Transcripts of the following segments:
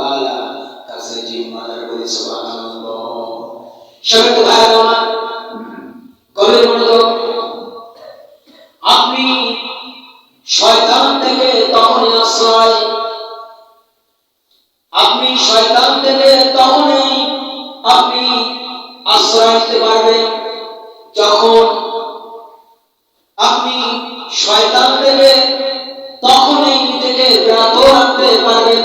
তাআলা কাছে জিম্মাদার করি সুবহানাল্লাহ। সবাই তো আমার গভীর মনোযোগ আপনি শয়তান থেকে তখনই আশ্রয়। আপনি শয়তান থেকে তখনই আপনি আশ্রয় নিতে পারবেন। যখন আপনি শয়তান থেকে তখনই নিজেকে বিরত রাখতে পারবেন।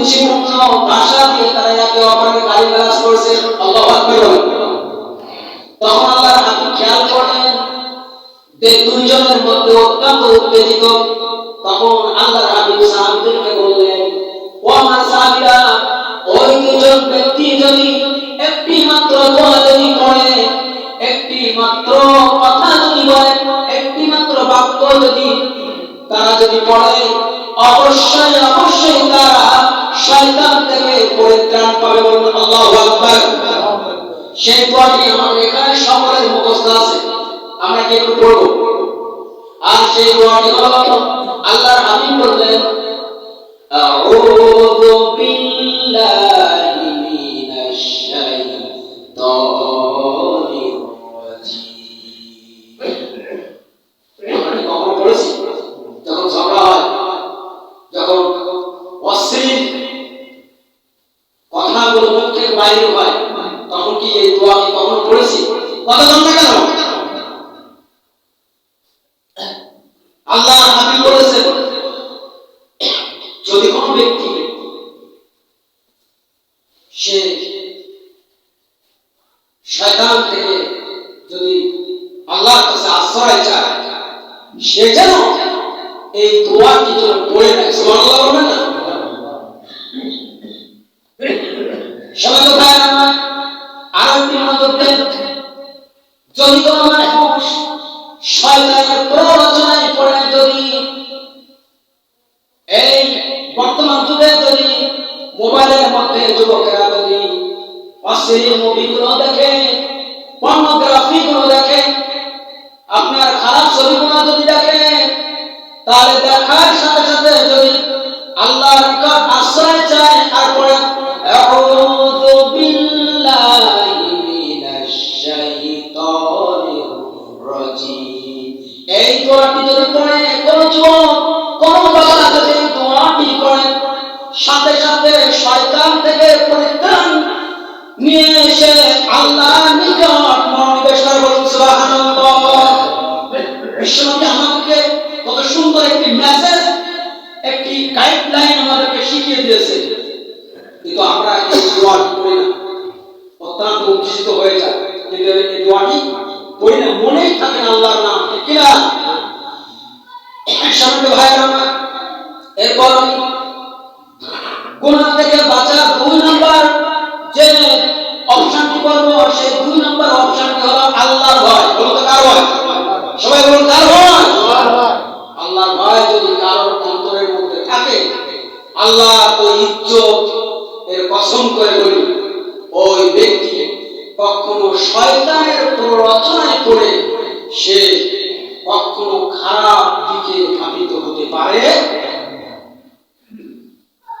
কুঞ্চিপূর্ণ ভাষা দিয়ে তারা একে অপরকে গালিগালাজ করছে, আল্লাহ তখন আল্লাহর হাবিব খেয়াল করলেন যে দুইজনের মধ্যে অত্যন্ত উত্তেজিত। তখন আল্লাহর হাবিব সাহাবীদেরকে বললেন ও সাহাবীরা ওই দুজন ব্যক্তি যদি একটি মাত্র দোয়া যদি করে, একটি মাত্র কথা যদি বলে, একটি মাত্র বাক্য যদি তারা যদি পড়ে, অবশ্যই অবশ্যই তারা শয়তান থেকে পরিত্রাণ পাবে আকবার। সেই দোয়াটি আমাদের এখানে সকলের মুখস্থ আছে। আমরা কি একটু পড়ব? আর সেই দোয়াটি হলো আল্লাহর হাবিব বললেন, আউযু বিল্লাহি দেন যদি প্ররোচনায় পড়ে যদি, এই বর্তমান যুগে যদি, মোবাইলের মধ্যে যুবকেরা যদি অশ্লীল মুভিগুলো দেখে, পর্নোগ্রাফি গুলো দেখে, আপনার খারাপ ছবিগুলো যদি দেখে, তাহলে দেখার শয়তান থেকে পরিত্রাণ নিয়ে এসে আল্লাহর নিকট মনোনিবেশ করে আমাদেরকে কত সুন্দর একটি মেসেজ একটি গাইডলাইন আমাদেরকে শিখিয়ে দিয়েছে। কিন্তু আমরা এই দোয়াটি করি না। অত্যন্ত উত্তেজিত হয়ে যায়। কিন্তু এই দোয়াটি পড়ি না, মনেই আল্লাহর নাম। ঠিক সামনে ভাই আমার, এরপর গুনাহ থেকে বাঁচার দুই নাম্বার, যে অপশনটি করব? সেই দুই নাম্বার অপশনটি হলো? আল্লাহর ভয়। বলুন তো কার ভয়? সবাই বলুন কার ভয়? আল্লাহর ভয় যদি কারোর অন্তরের মধ্যে থাকে, আল্লাহ ওই ইজ্জত এর কসম করে বলি, ওই ব্যক্তি কখনো শয়তানের প্ররোচনায় পড়ে, সে কখনো খারাপ দিকে ধাবিত হতে পারে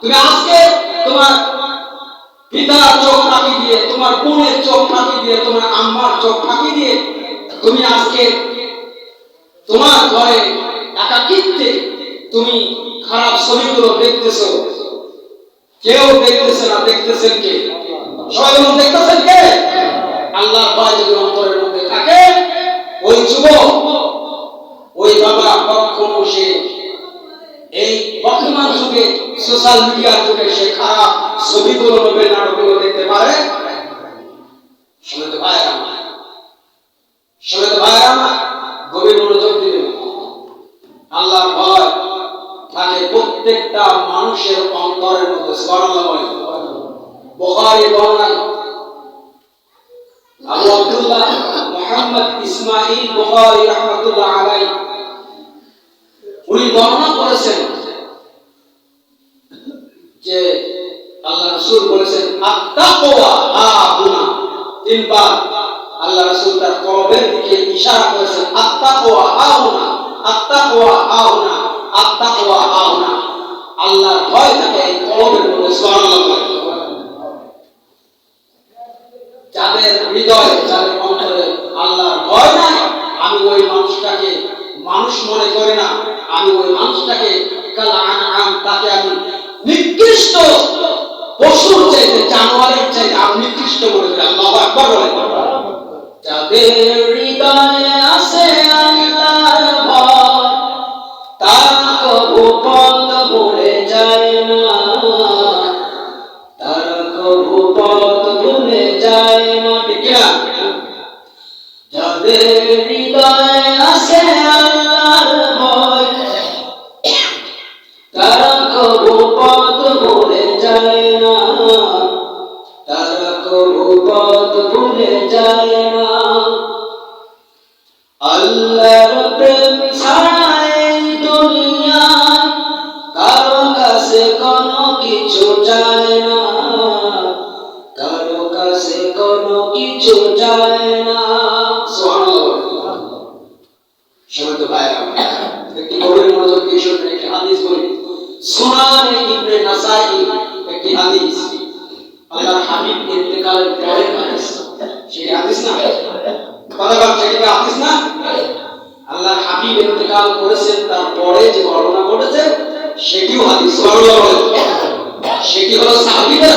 তুমি আজকে তোমার পিতার চোখ ফাঁকি দিয়ে, তোমার বোনের চোখ ফাঁকি দিয়ে, তোমার আম্মার চোখ ফাঁকি দিয়ে তুমি আজকে তোমার ঘরে একাকিত্বে তুমি খারাপ ছবিগুলো দেখতেছো। কেউ দেখতেছে না, দেখতেছেন কে? সবাই যখন দেখতেছেন কে? আল্লাহ ভয় যদি অন্তরের মধ্যে থাকে, ওই যুবক, ওই বাবা এই বর্তমান যুগে সোশ্যাল মিডিয়ার যুগে সে খারাপ ছবিগুলো নোবেল নাটকগুলো দেখতে পারে? ভাই আমার। ভাই আমার। গভীর মনোযোগ আল্লাহর ভয় প্রত্যেকটা মানুষের অন্তরের মধ্যে বর্ণনা আবু আব্দুল্লাহ মুহাম্মদ ইসমাঈল বুখারী রাহমাতুল্লাহ আলাইহি উনি বর্ণনা করেছেন যে আল্লাহ রাসূল বলেছেন আত্তাকওয়া হাউনা তিনবার আল্লাহ রাসূল তার কলবের দিকে ইশারা করেছেন আত্তাকওয়া হাউনা আত্তাকওয়া হাউনা আত্তাকওয়া হাউনা আল্লাহর ভয় থাকে এই কলবের মধ্যে, সুবহানাল্লাহ যাদের হৃদয়, যাদের অন্তরে আল্লাহর ভয় নাই, আমি ওই মানুষটাকে মানুষ মনে করি না। আমি ওই মানুষটাকে কাল আনআম তাকে আমি নিকৃষ্ট পশুর চাইতে, জানোয়ারের চাইতে আমি নিকৃষ্ট করে। করি একবার বলে যাদের পথ ভুলে যায় না। আল্লাহর করেছেন যে ঘটনা ঘটেছে, সেটিও হাদিস সেটি হলো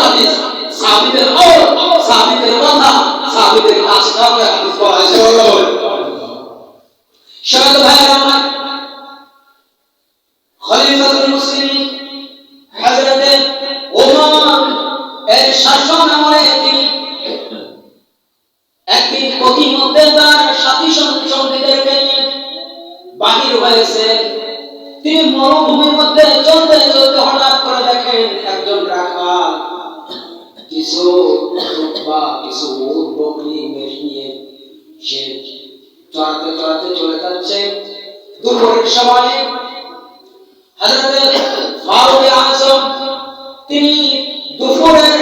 হাদিস। হাদিস হয় সুবহানাল্লাহ ভাই আমার খলিফাতুল মুসলিমিন, হযরতে ওমর এর শাসন আমলে তিনি একদিন পথিমধ্যে তার সাথী সঙ্গী সঙ্গীদেরকে বাহির হয়েছে। তিনি মরুভূমির মধ্যে চলতে চলতে হঠাৎ করে দেখেন একজন রাখাল কিছু বা কিছু উট বকরি মেষ নিয়ে সে চড়াতে চড়াতে চলে যাচ্ছে। দুপুরের সময় ফারুক আযম তিনি দুপুরের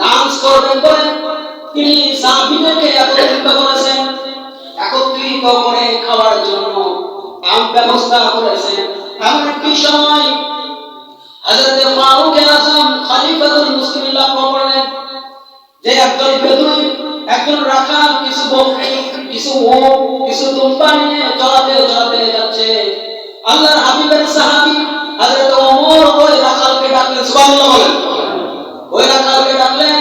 লাঞ্চ করবেন বলে তিনি সাহাবীদেরকে একত্রিত করেছেন। একত্রিত করে খাওয়ার আম ব্যবস্থা করেছেন এমন সময় হযরত ফারুক আযম খলিফাতুল মুসলিমিন লক্ষ্য যে একজন বেদুই একজন রাখাল, কিছু বকরি, কিছু উট কিছু দুম্বা নিয়ে চলাতে চলাতে যাচ্ছে। আল্লাহর হাবিবের সাহাবী হযরত ওমর ওই রাখালকে ডাকলেন, সুবহানাল্লাহ বলেন। ওই রাখালকে ডাকলেন,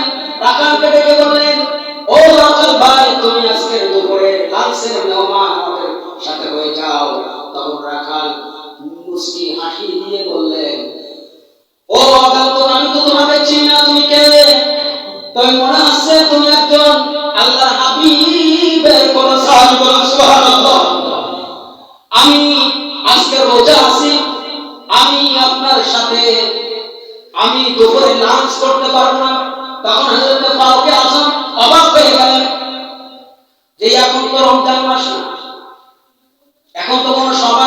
রাখালকে ডেকে বললেন মুস্কি হাসি দিয়ে বললেন, ও আদালত, আমি তো তোমাকে চিনি না, তুমি কে? তবে মনে হচ্ছে তুমি একজন আল্লাহ হাবিবের কোন বলুন, সুবহানাল্লাহ। আমি আজকে রোজা আছি, আমি আপনার সাথে, আমি দুপুরে লাঞ্চ করতে পারব না। তখন হযরত ফারুক আজম অবাক হয়ে গেলেন যে, এখন তো রমজান মাস না। এখন তো কোনো সময়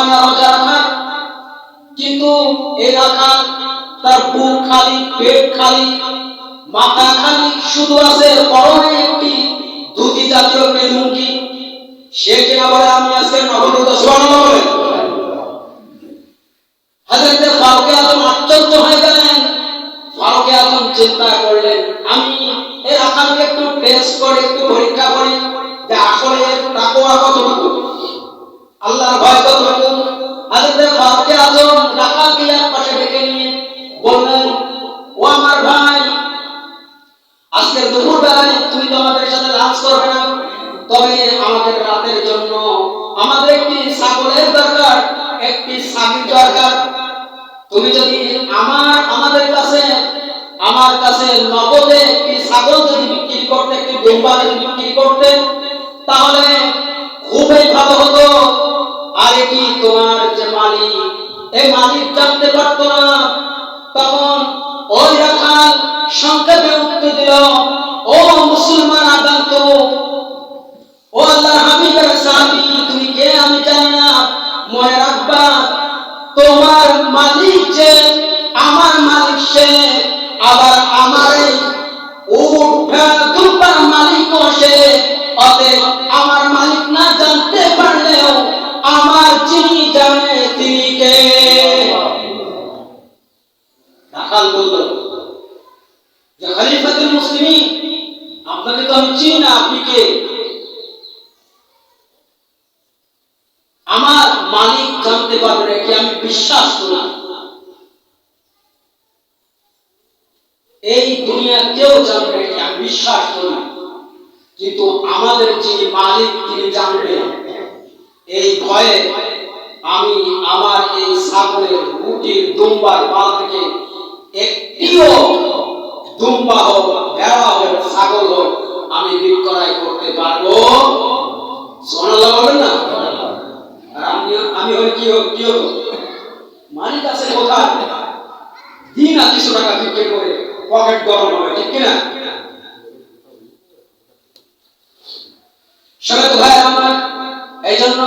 খালি, পেট খালি, মাথা খালি, শুধু আছে পরনে একটি ধুতি জাতীয় একটি সে কিনা বলে আমি আজকে নবরত সুবহানাল্লাহ আশ্চর্য হয়ে গেলেন। চিন্তা করলেন, আমি এই রাখালকে একটু টেস্ট করে, একটু পরীক্ষা করি, যে আসলে এর কতটুকু? আল্লাহর ভয় কতটুকু? হযরত ফারুক রাখালকে এক পাশে ডেকে নিয়ে বললেন ও আমার ভাই দুপুর বেলায় তুমি তো আমাদের সাথে করবে না, তবে আমাদের রাতের জন্য আমাদের একটি ছাগলের দরকার, একটি দরকার। তুমি যদি আমার, আমাদের কাছে, আমার কাছে নগদে একটি ছাগল যদি বিক্রি করতে, একটি দুম্বা যদি বিক্রি করতে, তাহলে আবার আমার মালিকও সে অতএব আমার মালিক না জানতে পারলেও আমার যিনি জানে তিনি কে। আপনাকে না, আপনি কে? আমার মালিক জানতে পারবে কি আমি বিশ্বাস করি এই দুনিয়া কেউ জানবে আমি বিশ্বাস করি কিন্তু আমাদের যিনি মালিক, তিনি জানবেন এই ভয়ে আমি আমার এই ছাগলের রুটির দুম্বার পাল থেকে একটিও দুম্বা হোক ভেড়া হোক ছাগল হোক আমি বিক্রয় করতে পারব। না? আমি আমি হই কি হোক কি মালিক আছে কোথায়? দিন আর কিছু টাকা বিক্রি করে পকেট গরম হবে, ঠিক কিনা? সবাই ভাই আমার এই জন্য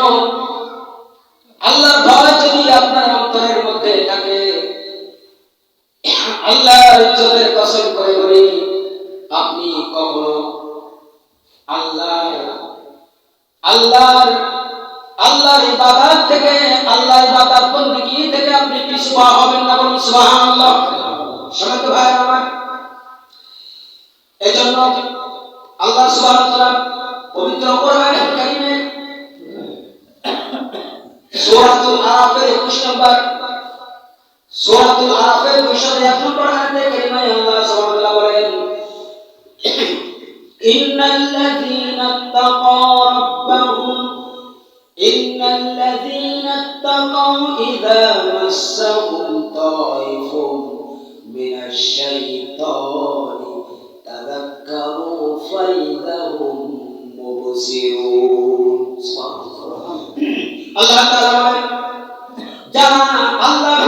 ভয় যদি আপনার অন্তরের মধ্যে থাকে ইজ্জতের কসম করে বলি, আপনি কখনো আল্লাহ আল্লাহর আল্লাহর ইবাদত থেকে, আল্লাহর ইবাদত বندگی থেকে আপনি পিছপা হবেন না বলুন সুবহানাল্লাহ? সবাই ভাই আমার। এজন্য আল্লাহ সুবহানাহু পবিত্র কোরআনুল কারীমে সূরাতুল আরাফের 21 নম্বর, সূরাতুল আরাফের 201 নম্বর আয়াতে কারিমায় আল্লাহ সুবহানাহু ওয়া বলেন, ইন্নাল্লাযীনা ইত্তাকাও রাব্বাহুম, ইন্নাল্লাযীনা ইত্তাকাও ইযা মাসসাহুম তাইফুম শাইতানি তাযাক্কারু ফাইদাহুম মুবসিরুন আল্লাহ তাআলা আল্লাহ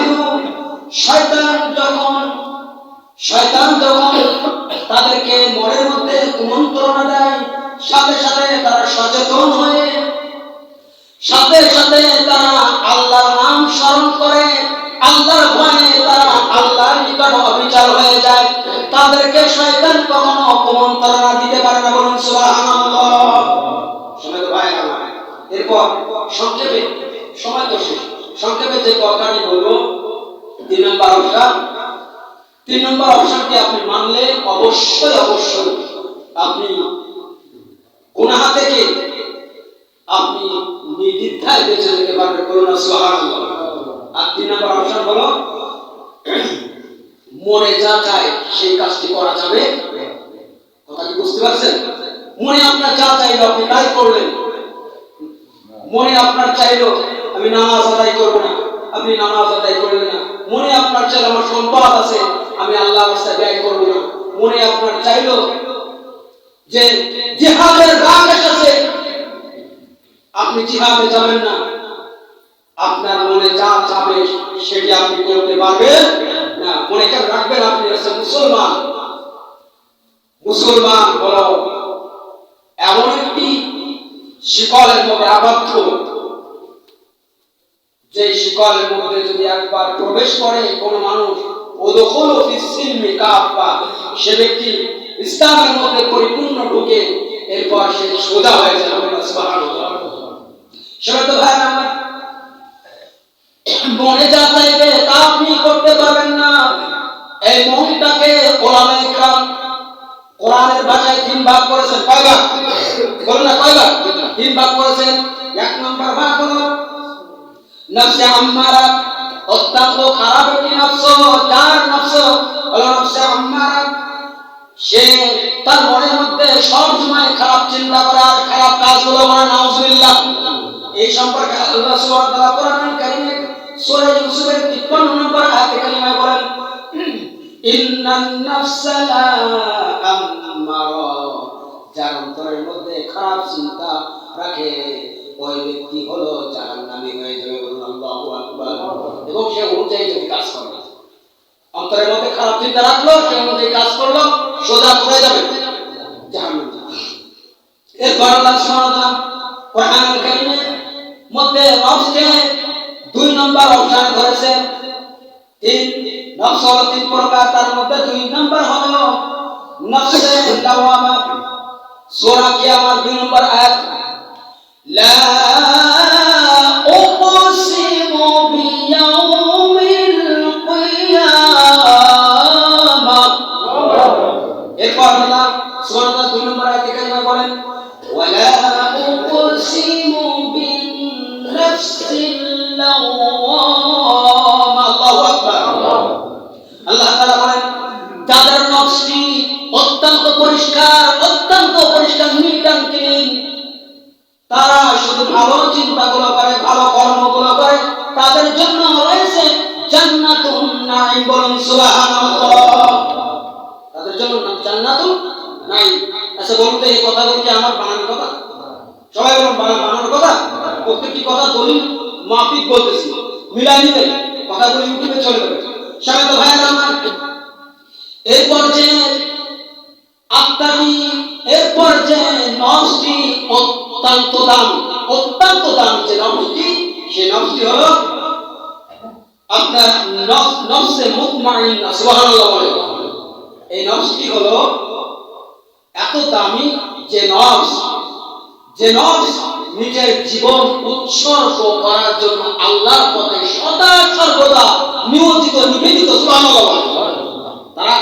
শয়তান যখন শয়তান যখন তাদেরকে মনের মধ্যে কুমন্ত্রণা দেয় সাথে সাথে তারা সচেতন হয়ে সাথে সাথে তারা আল্লাহর নাম স্মরণ করে আল্লাহর ভয়ে তারা আল্লাহর নিকট অবিচার হয়ে যায় তাদেরকে শয়তান কখনো কুমন্ত্রণা দিতে পারে না বলুন সুবহানাল্লাহ। ভাই এরপর সংক্ষেপে, সময় তো শেষ। সংক্ষেপে যে কথাটি বলব, তিন নম্বর অপশন তিন নম্বর অপশনটি আপনি মানলে অবশ্যই অবশ্যই আপনি গুনাহ থেকে আপনি নির্দ্বিধায় বেঁচে পারবেন আর তিন নম্বর অপশন হলো মনে যা চায়, সেই কাজটি করা যাবে? কথা কি বুঝতে পারছেন? মনে আপনার যা চাইলো আপনি তাই করলেন মনে আপনার চাইলো, আমি নামাজ আদায় করব না, আপনি নামাজ আদায় করলেন না। মনে আপনার চাইলো আমার সম্পদ আছে, আমি আল্লাহ রাস্তায় ব্যয় করব না। মনে আপনার চাইলো যে জিহাদের রাগ এসেছে, আপনি জিহাদে যাবেন না। আপনার মনে যা চাবে, সেটি আপনি করতে পারবেন। না, মনে কেন রাখবেন আপনি হচ্ছেন মুসলমান। মুসলমান হলো এমন একটি শিকলের মধ্যে আবদ্ধ। যে শিকলের মধ্যে যদি একবার প্রবেশ করে কোন মানুষ ওদখল ফিসিলমি কাফা সে ব্যক্তি ইসলামের মধ্যে পরিপূর্ণ ঢুকে এরপর সে সোজা হয়ে যায়। সুবহানাল্লাহ। সেটা তো ভাই আমার মনে যা চাইবে তা আপনি করতে পারবেন না। এই মনটাকে ওলামা ইকরাম, কোরআনের ভাষায় তিন ভাগ করেছেন। কয় ভাগ? বলুন না, কয় ভাগ? তিন ভাগ করেছেন। এক নম্বর ভাগ হলো, নফসে আম্মারা অত্যন্ত খারাপ একটি নফস, যার নফস হলো নফসে আম্মারা। সে তার মনের মধ্যে সব সময় খারাপ চিন্তা করে আর খারাপ কাজগুলো করে নাউজুবিল্লাহ। এই সম্পর্কে আল্লাহ সুবহানাহু ওয়া তাআলা কোরআনুল কারীমে সূরা ইউসুফের 53 নম্বর আয়াতে কারিমায় বলেন, ইন্নান নাফসা লা আম্মারা যার অন্তরের মধ্যে খারাপ চিন্তা রাখে, ওই ব্যক্তি হলো জাহান্নামী হয়ে যাবে আল্লাহু আকবার। এবং সে অনুযায়ী যদি কাজ করে, অন্তরের মধ্যে খারাপ চিন্তা রাখল, সে অনুযায়ী কাজ করল, সোজা কোথায় যাবে। জাহান্নামে। এরপর আল্লাহ সুবহানাহু ওয়া তাআলা কোরআনুল কারীমের মধ্যে নফসকে দুই নম্বর অবস্থান ধরেছে তিন নফস হলো তিন প্রকার, তার মধ্যে দুই নম্বর হলো নফসে লাওয়ামা সূরা কিয়ামত দুই নম্বর আয়াত। পরিষ্কার, অত্যন্ত পরিষ্কার নিট তারা শুধু ভালো চিন্তাগুলো করে, ভালো কর্মগুলো করে, তাদের জন্য রয়েছে জান্নাতুন সুবহানাল্লাহ। তাদের জন্য নাম নাঈম। আচ্ছা এই কথাগুলো কি আমার বানানোর কথা? সবাই বলুন বানানোর কথা? প্রত্যেকটি কথা দলিল মাফিক বলতেছি। মিলাই কথাগুলো ইউটিউবে চলে যাবে। সবাই তো আমার। এই যে অত্যন্ত দাম অত্যন্ত দাম যে হলো আপনার এই নফসটি হলো এত দামি যে নফস যে নফস নিজের জীবন উৎসর্গ করার জন্য আল্লাহর পথে সদা সর্বদা নিয়োজিত, নিবেদিত, সুবহানাল্লাহ। তারা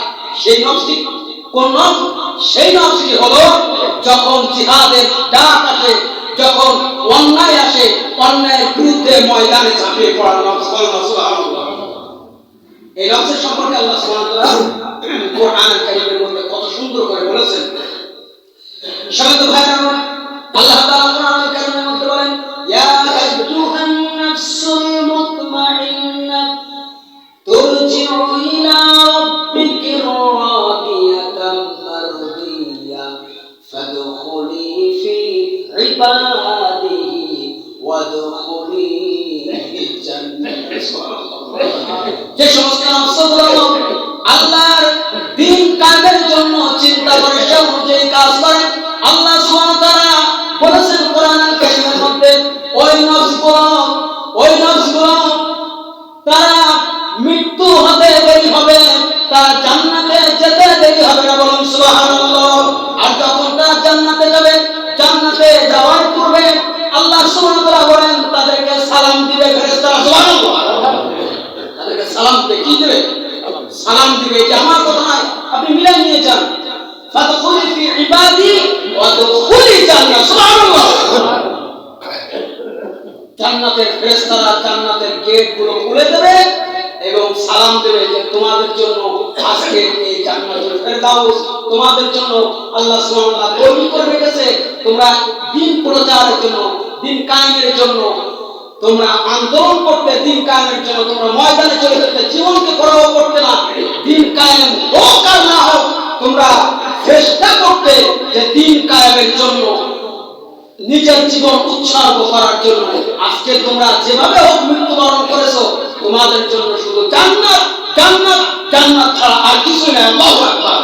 সেই নফসটি কোন নফস সেই নফসটি হলো যখন জিহাদের ডাক আসে যখন অন্যায় আসে অন্যায়ের বিরুদ্ধে ময়দানে ঝাঁপিয়ে পড়ার নফস বলেন না, এই নফসের সম্পর্কে আল্লাহ সুবহানাহু মধ্যে কত সুন্দর করে বলেছেন। সবাই তো ভাই আল্লাহ যে সমস্ত আল্লাহর দিন কাজের জন্য চিন্তা করে সে অনুযায়ী কাজ করে? আল্লাহ সুবহানাহু বলেছেন কোরআনুল কারীমের মধ্যে, ওই নফসগুলো ওই নফসগুলো তারা মৃত্যু হতে দেরি হবে, তারা জান্নাতে যেতে দেরি হবে না। বলুন সুবহানাল্লাহ। আর যখন তারা জান্নাতে যাওয়ার পূর্বে আল্লাহ সুবহানাহু ওয়া তাআলা বলেন তাদেরকে সালাম দিবে ফেরেশতারা সুবহানাল্লাহ তাদেরকে সালাম দিবে কি দিবে? সালাম দিবে, এটা আমার কথা নয়, আপনি মিলাই নিয়ে যান। ফাদখুলি ফি ইবাদ ওয়াদখুলি জান্নাত। সুবহানাল্লাহ। জান্নাতের ফেরেশতারা জান্নাতের গেটগুলো খুলে দেবে এবং সালাম দেবে যে, তোমাদের জন্য আজকে এই জান্নাতুল ফেরদাউস, তোমাদের জন্য আল্লাহ ওয়া তাআলা তৈরি করে রেখেছে। তোমরা দিন প্রচারের জন্য, দিন কায়েমের জন্য তোমরা আন্দোলন করতে, দিন কায়েমের জন্য তোমরা ময়দানে চলে যেতে, জীবনকে পরোয়া করতে না দিন কায়েম হোক আর না হোক, তোমরা চেষ্টা করতে যে দিন কায়েমের জন্য নিজের জীবন উৎসর্গ করার জন্য। আজকে তোমরা যেভাবে হোক মৃত্যুবরণ করেছ, তোমাদের জন্য শুধু জান্নাত জান্নাত জান্নাত ছাড়া আর কিছু নেই। আল্লাহু আকবার।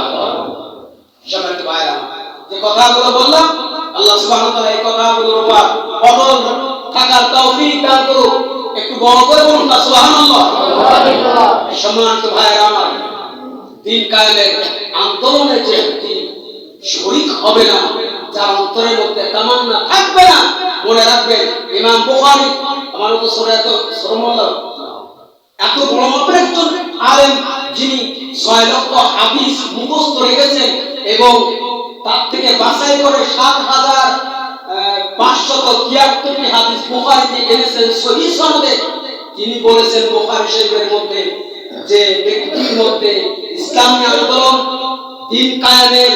যে কথাগুলো বললাম, আল্লাহ সুবহানাহু ওয়া তাআলা এই কথাগুলোর উপর থাকার তৌফিক দান করুক। একটু বড় করে বলুন না, সুবহানাল্লাহ। সম্মানিত ভাইরা আমার, দিন কায়েমের আন্দোলনে যে ব্যক্তি শরিক হবে না, যার অন্তরের মধ্যে তামান্না থাকবে না, মনে রাখবেন, ইমাম বুখারী, আমার তো সরে এত শ্রমল্লাহ এত বড় মাপের একজন আলেম, যিনি ছয় লক্ষ হাদিস মুখস্থ রেখেছেন এবং তার থেকে বাছাই করে সাত হাজার তিনি বলেছেন বুখারী শরীফের মধ্যে যে ব্যক্তির মধ্যে ইসলামী আন্দোলন, দিন কায়েমের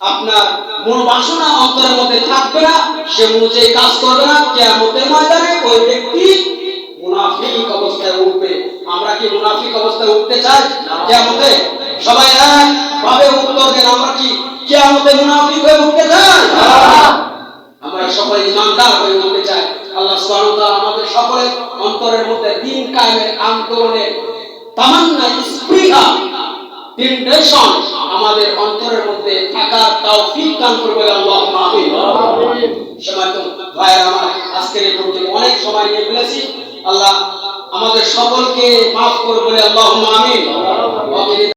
আপনার মন বাসনা অন্তরের মধ্যে থাকবে না, সে অনুযায়ী কাজ করবে না, কিয়ামতের ময়দানে ওই ব্যক্তি মুনাফিক অবস্থায় উঠবে। আমরা কি মুনাফিক অবস্থায় উঠতে চাই কিয়ামতে? সবাই এক ভাবে উত্তর দেন, আমরা কি কিয়ামতে মুনাফিক হয়ে উঠতে চাই? আমরা সকলে ইমানদার হয়ে উঠতে চাই। আল্লাহ তাআলা আমাদের সকলের অন্তরের মধ্যে দিন কায়েমের আন্দোলনের তামান্না, স্পৃহা টেনশন আমাদের অন্তরের মধ্যে থাকার তৌফিক দান করবে আল্লাহ আমিন। সম্মানিত ভাইরা আমার আজকের এই প্রোগ্রামে অনেক সময় নিয়ে ফেলেছি। আল্লাহ আমাদের সকলকে মাফ করবে আল্লাহ আমিন।